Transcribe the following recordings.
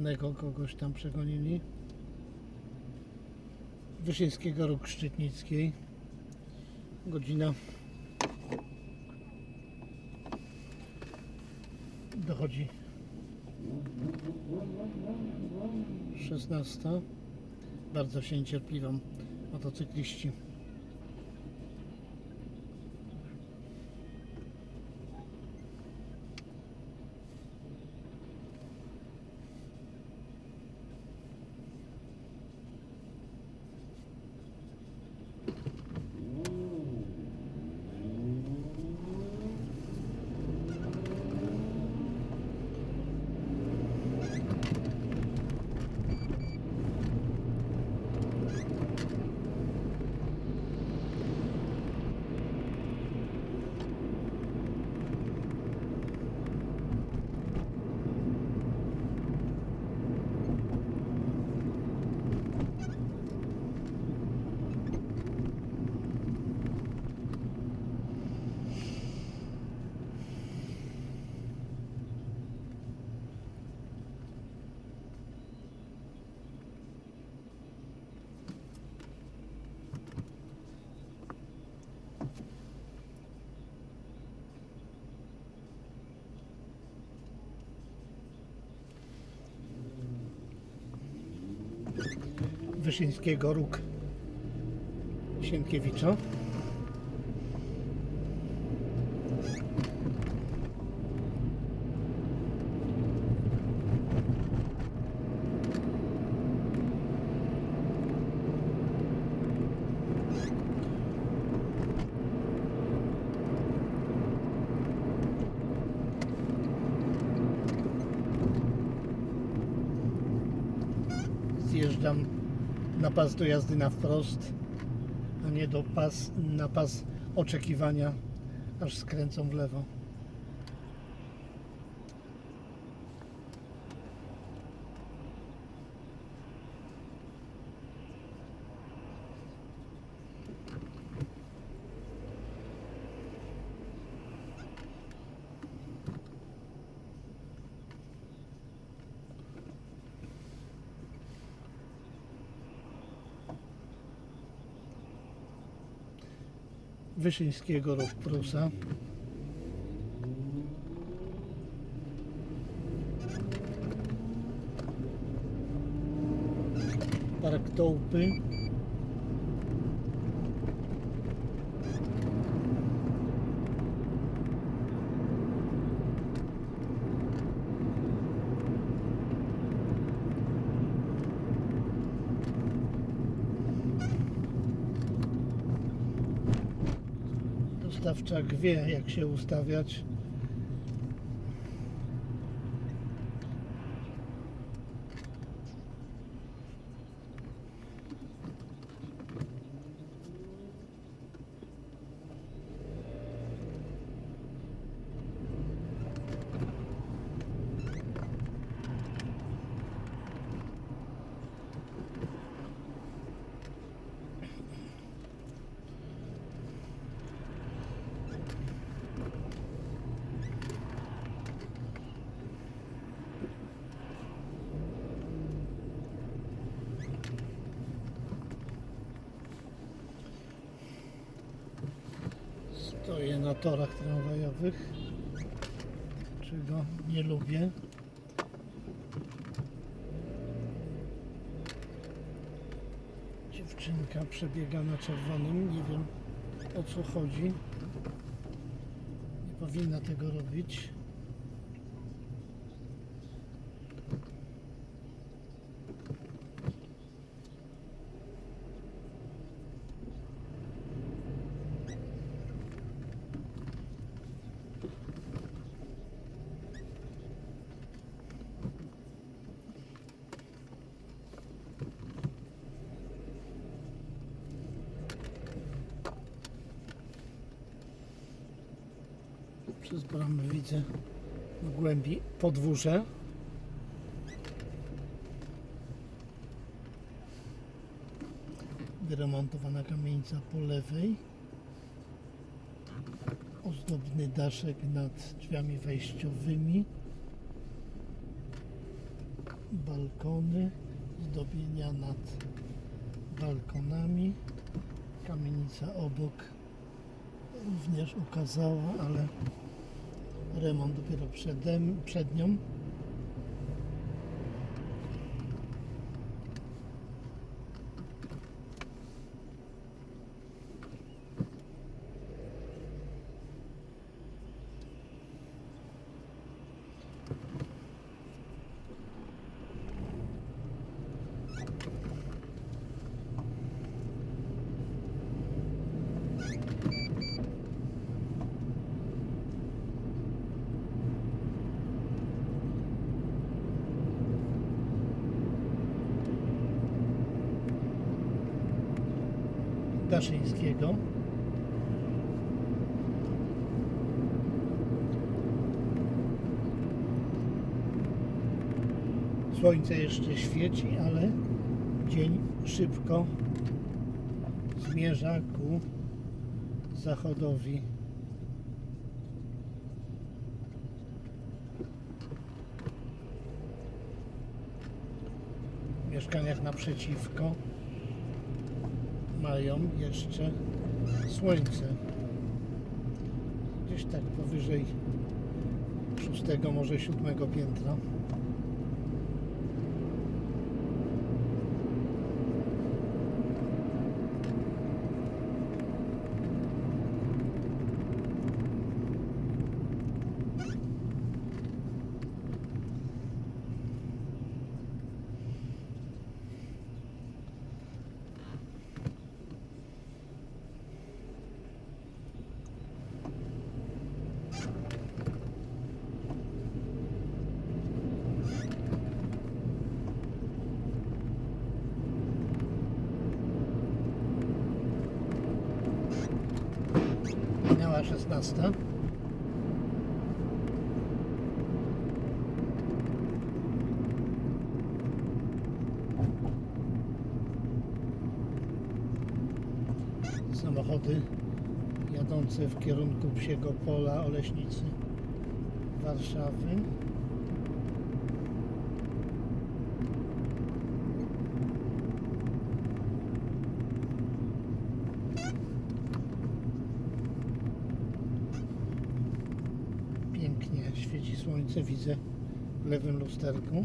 jednego kogoś tam przegonili. Wyszyńskiego Róg Szczytnickiej. Godzina dochodzi 16. Bardzo się niecierpliwią motocykliści. Wyszyńskiego Róg Sienkiewicza. Zjeżdżam na pas do jazdy na wprost, a nie do pas, na pas oczekiwania, aż skręcą w lewo. Wyszyńskiego Róg Prusa. Park. Dostawczak wie jak się ustawiać. Stoję na torach tramwajowych, czego nie lubię. Dziewczynka przebiega na czerwonym, nie wiem o co chodzi. Nie powinna tego robić. Przez bramę widzę w głębi podwórze. Wyremontowana kamienica po lewej. Ozdobny daszek nad drzwiami wejściowymi. balkony, zdobienia nad balkonami. Kamienica obok również ukazała, ale remont dopiero przede, przed nią. Daszyńskiego. Słońce jeszcze świeci, ale dzień szybko zmierza ku zachodowi. W mieszkaniach naprzeciwko mają jeszcze słońce. Gdzieś tak powyżej szóstego, może siódmego piętra. Minęła 16. Samochody jadące w kierunku Psiego Pola, Oleśnicy, Warszawy. Pięknie świeci słońce, widzę w lewym lusterku.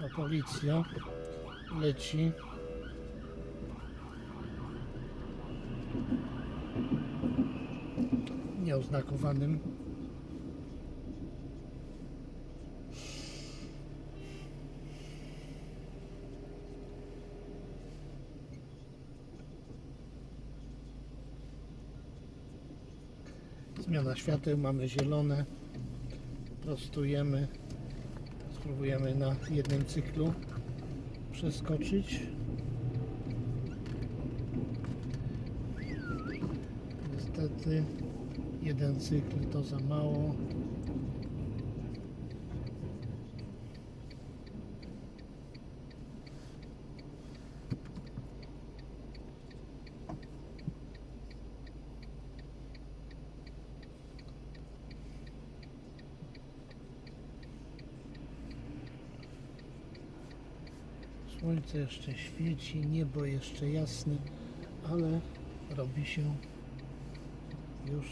Bo policja leci. Nieoznakowanym Zmiana świateł, mamy zielone, Prostujemy. Spróbujemy na jednym cyklu przeskoczyć. Niestety jeden cykl to za mało. Słońce jeszcze świeci, niebo jeszcze jasne, ale robi się już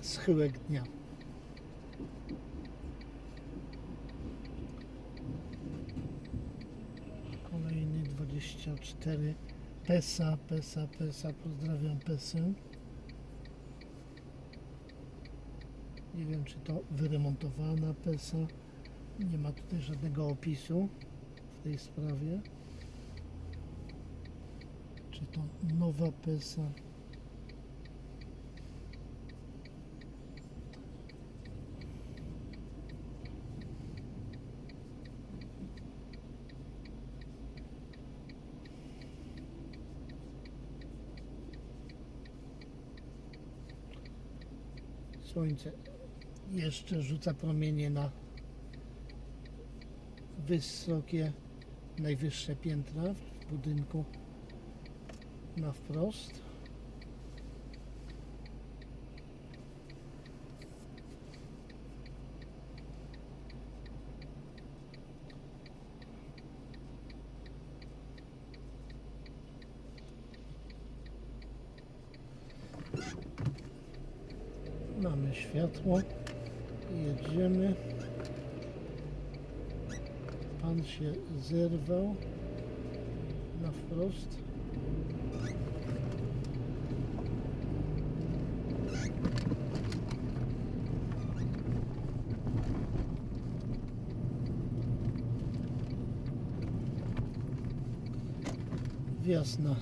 schyłek dnia. Kolejny 24 Pesa, Pesa, Pesa, pozdrawiam Pesę. Nie wiem czy to wyremontowana Pesa. Nie ma tutaj żadnego opisu tej sprawie. Czy to nowa PESA? Słońce jeszcze rzuca promienie na wysokie, najwyższe piętra budynku na wprost. Mamy światło. Jedziemy. Pan się zerwał na wprost. Wjazd na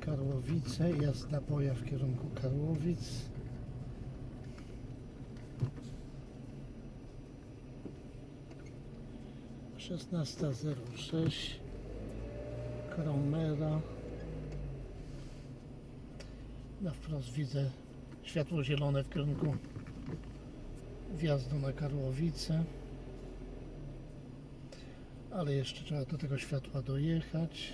Karłowice, jazda boja w kierunku Karłowic. Szesnasta zero sześć Kromera. Na wprost widzę światło zielone w kierunku wjazdu na Karłowice. Ale jeszcze trzeba do tego światła dojechać.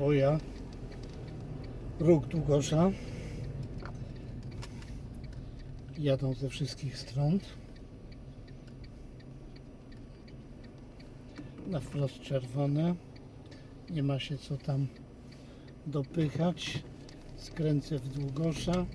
Boja, róg Długosza. Jadą ze wszystkich stron. Na wprost czerwone. Nie ma się co tam dopychać. Skręcę w Długosza.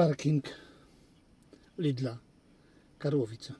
Parking Lidla Karłowice.